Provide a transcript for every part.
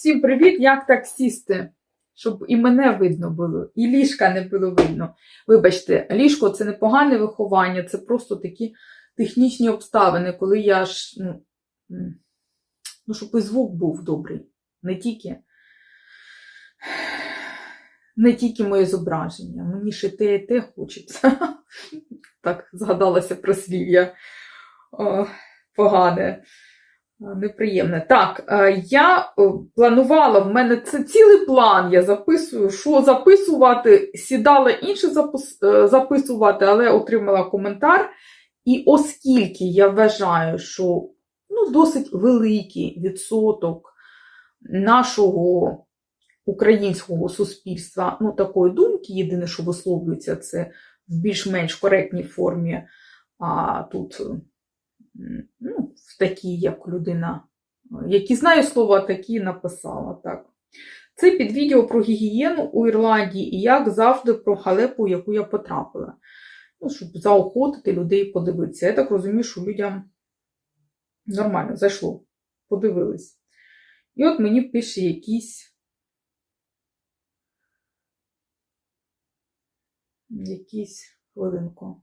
Всім привіт! Як так сісти? Щоб і мене видно було, і ліжка не було видно. Вибачте, ліжко це не погане виховання, це просто такі технічні обставини, коли я ж. Ну, ну щоб і звук був добрий. Не тільки, не тільки моє зображення. Мені ще те і те хочеться. Так, згадалася прислів'я О, погане. Неприємне. Так, е, я е, планувала, в мене це цілий план. Я записую, що записувати, сідала інше е, записувати, але отримала коментар. І оскільки я вважаю, що ну, досить великий відсоток нашого українського суспільства, ну, такої думки, єдине, що висловлюється, це в більш-менш коректній формі, а тут ну, в такій, як людина, які знає слова, такі написала. Так. Це під відео про гігієну у Ірландії і як завжди про халепу, в яку я потрапила. Ну, щоб заохотити людей подивитися. Я так розумію, що людям нормально зайшло, подивились. І от мені пише якийсь. Якийсь хвилинку.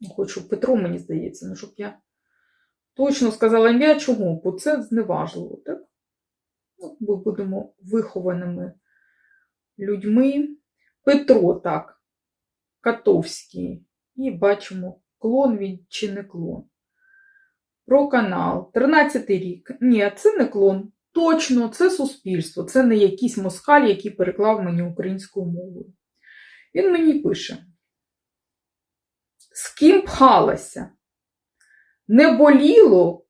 Ну, Хочу Петро, мені здається, ну щоб я точно сказала ім'я чого, бо це зневажливо, так? Ну, Ми будемо вихованими людьми. Петро, так, Катовський. І бачимо, клон він чи не клон. Про канал. 13 рік. Ні, це не клон. Точно, це суспільство. Це не якийсь москаль, який переклав мені українською мовою. Він мені пише. З ким пхалася? Не боліло,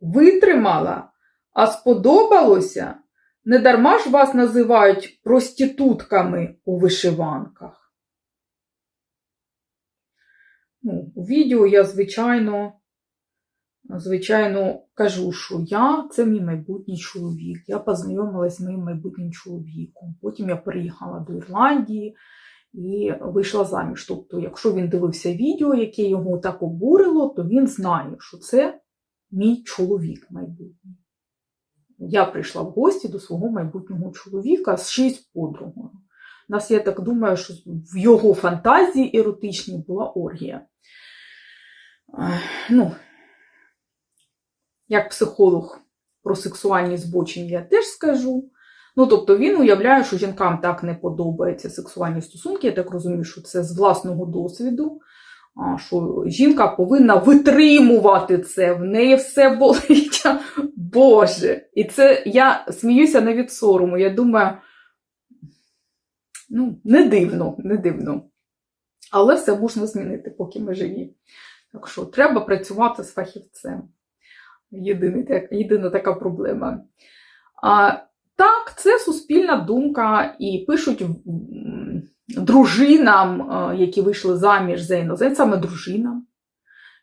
витримала, а сподобалося? Не дарма ж вас називають проститутками у вишиванках. Ну, у відео я, звичайно, звичайно, кажу, що я це мій майбутній чоловік. Я познайомилася з моїм майбутнім чоловіком. Потім я приїхала до Ірландії і вийшла заміж. Тобто, якщо він дивився відео, яке його так обурило, то він знає, що це мій чоловік майбутній. Я прийшла в гості до свого майбутнього чоловіка з з подругою. У нас, я так думаю, що в його фантазії еротичній була оргія. Ну, як психолог про сексуальні збочення я теж скажу. Ну, тобто він уявляє, що жінкам так не подобаються сексуальні стосунки. Я так розумію, що це з власного досвіду. Що жінка повинна витримувати це, в неї все болить. Боже. І це я сміюся не від сорому. Я думаю, ну, не дивно, не дивно. Але все можна змінити, поки ми живі. Так що треба працювати з фахівцем. Єдиний, так- єдина така проблема. А, це суспільна думка, і пишуть дружинам, е, які вийшли заміж за іноземцями, дружинам.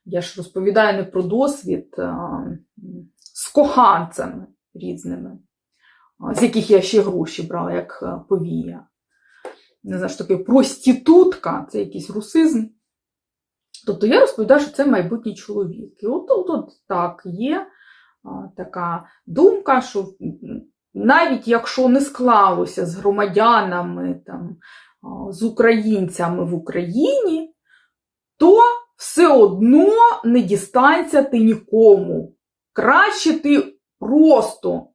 Я ж розповідаю не про досвід а, з коханцями різними, з яких я ще гроші брала, як е, повія. Не знаю, що таке проститутка, це якийсь русизм. Тобто я розповідаю, що це майбутній чоловік. І от, от, от так є а, така думка, що навіть якщо не склалося з громадянами, там, з українцями в Україні, то все одно не дістанься ти нікому. Краще ти просто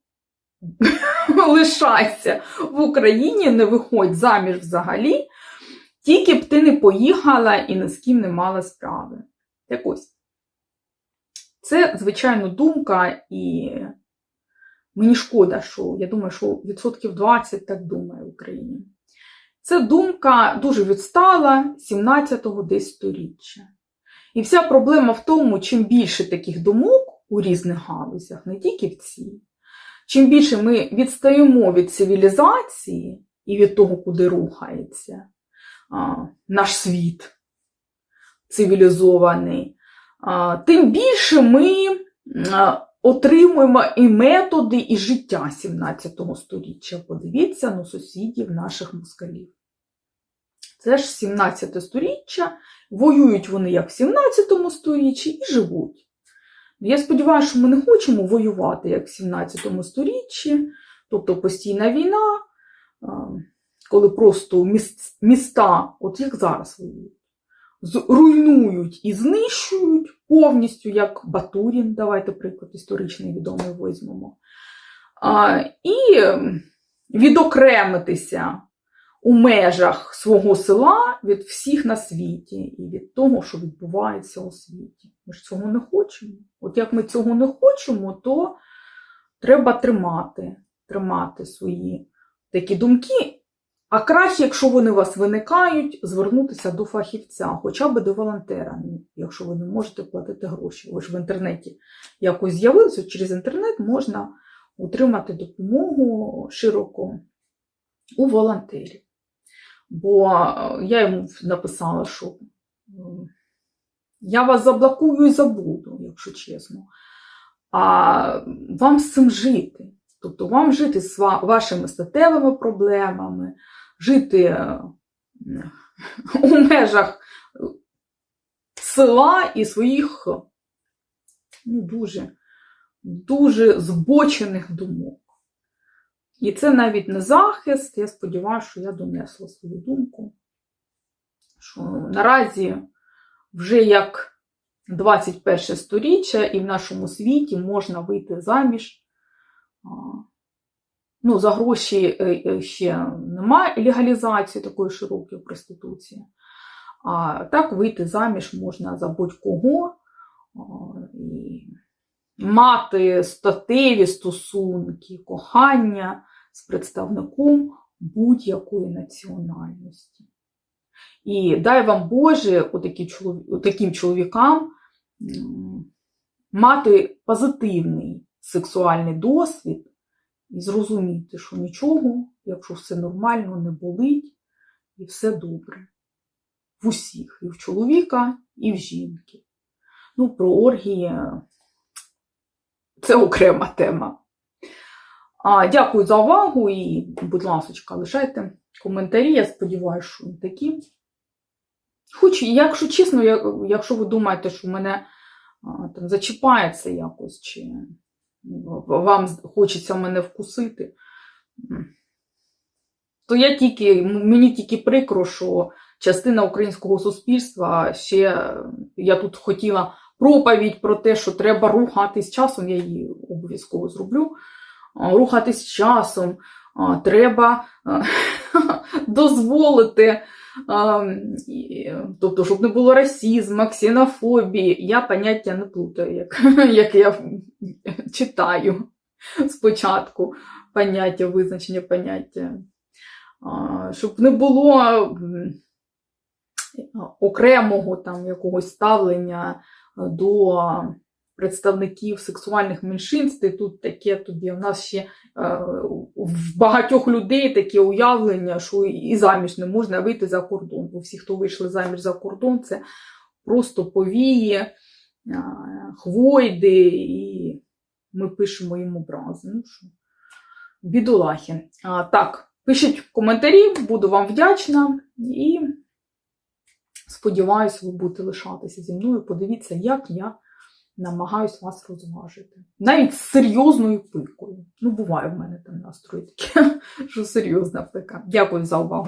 лишайся в Україні, не виходь заміж взагалі, тільки б ти не поїхала і ні з ким не мала справи. Так ось. Це, звичайно, думка, і мені шкода, що я думаю, що відсотків 20 так думає в Україні. Це думка дуже відстала 17-го десь сторіччя. І вся проблема в тому, чим більше таких думок у різних галузях, не тільки в цій, чим більше ми відстаємо від цивілізації і від того, куди рухається а, наш світ цивілізований, а, тим більше ми а, отримуємо і методи, і життя 17 століття. Подивіться на сусідів наших москалів. Це ж 17 століття, воюють вони як в 17 сторіччі і живуть. Я сподіваюся, що ми не хочемо воювати, як в 17 сторіччі, тобто постійна війна, коли просто міста, от як зараз воюють, з- руйнують і знищують повністю, як Батурін, давайте приклад історичний відомий візьмемо. І ем, відокремитися у межах свого села від всіх на світі і від того, що відбувається у світі. Ми ж цього не хочемо. От як ми цього не хочемо, то треба тримати, тримати свої такі думки. А краще, якщо вони у вас виникають, звернутися до фахівця, хоча б до волонтера, якщо ви не можете платити гроші. Ви ж в інтернеті якось з'явилися, через інтернет можна отримати допомогу широко у волонтерів. Бо е, я йому написала, що я вас заблокую і забуду, якщо чесно. А вам з цим жити. Тобто вам жити з вашими статевими проблемами, жити е, у межах села і своїх ну, дуже, дуже збочених думок. І це навіть не захист. Я сподіваюся, що я донесла свою думку. Що наразі вже як 21 сторіччя, і в нашому світі можна вийти заміж. Ну, за гроші е, е, ще немає легалізації такої широкої проституції. А так вийти заміж можна за будь-кого і мати статеві стосунки, кохання з представником будь-якої національності. І дай вам Боже, таким чоловікам мати позитивний сексуальний досвід і зрозуміти, що нічого, якщо все нормально, не болить, і все добре. В усіх, і в чоловіка, і в жінки. Ну, про оргії це окрема тема. А, дякую за увагу і, будь ласка, лишайте коментарі. Я сподіваюся, що не такі. Хоч, якщо чесно, якщо ви думаєте, що мене там зачіпається якось, чи вам хочеться мене вкусити, то я тільки, мені тільки прикро, що частина українського суспільства ще е, я тут хотіла проповідь про те, що треба рухатись часом, я її обов'язково зроблю. Рухатись часом, треба а, дозволити, тобто, щоб не було расізму, ксенофобії. Я поняття не плутаю, як, як я читаю спочатку поняття, визначення поняття. Щоб не було окремого там якогось ставлення до представників сексуальних меншинств, тут таке тобі. У нас ще е, в багатьох людей таке уявлення, що і заміж не можна вийти за кордон. Бо всі, хто вийшли заміж за кордон, це просто повії, е, хвойди, і ми пишемо їм образи. Ну, що, бідолахи. Так, пишіть коментарі, буду вам вдячна і сподіваюся, ви будете лишатися зі мною. Подивіться, як я намагаюсь вас розважити. Навіть з серйозною пикою. Ну, буває в мене там настрої таке, що серйозна пика. Дякую за увагу.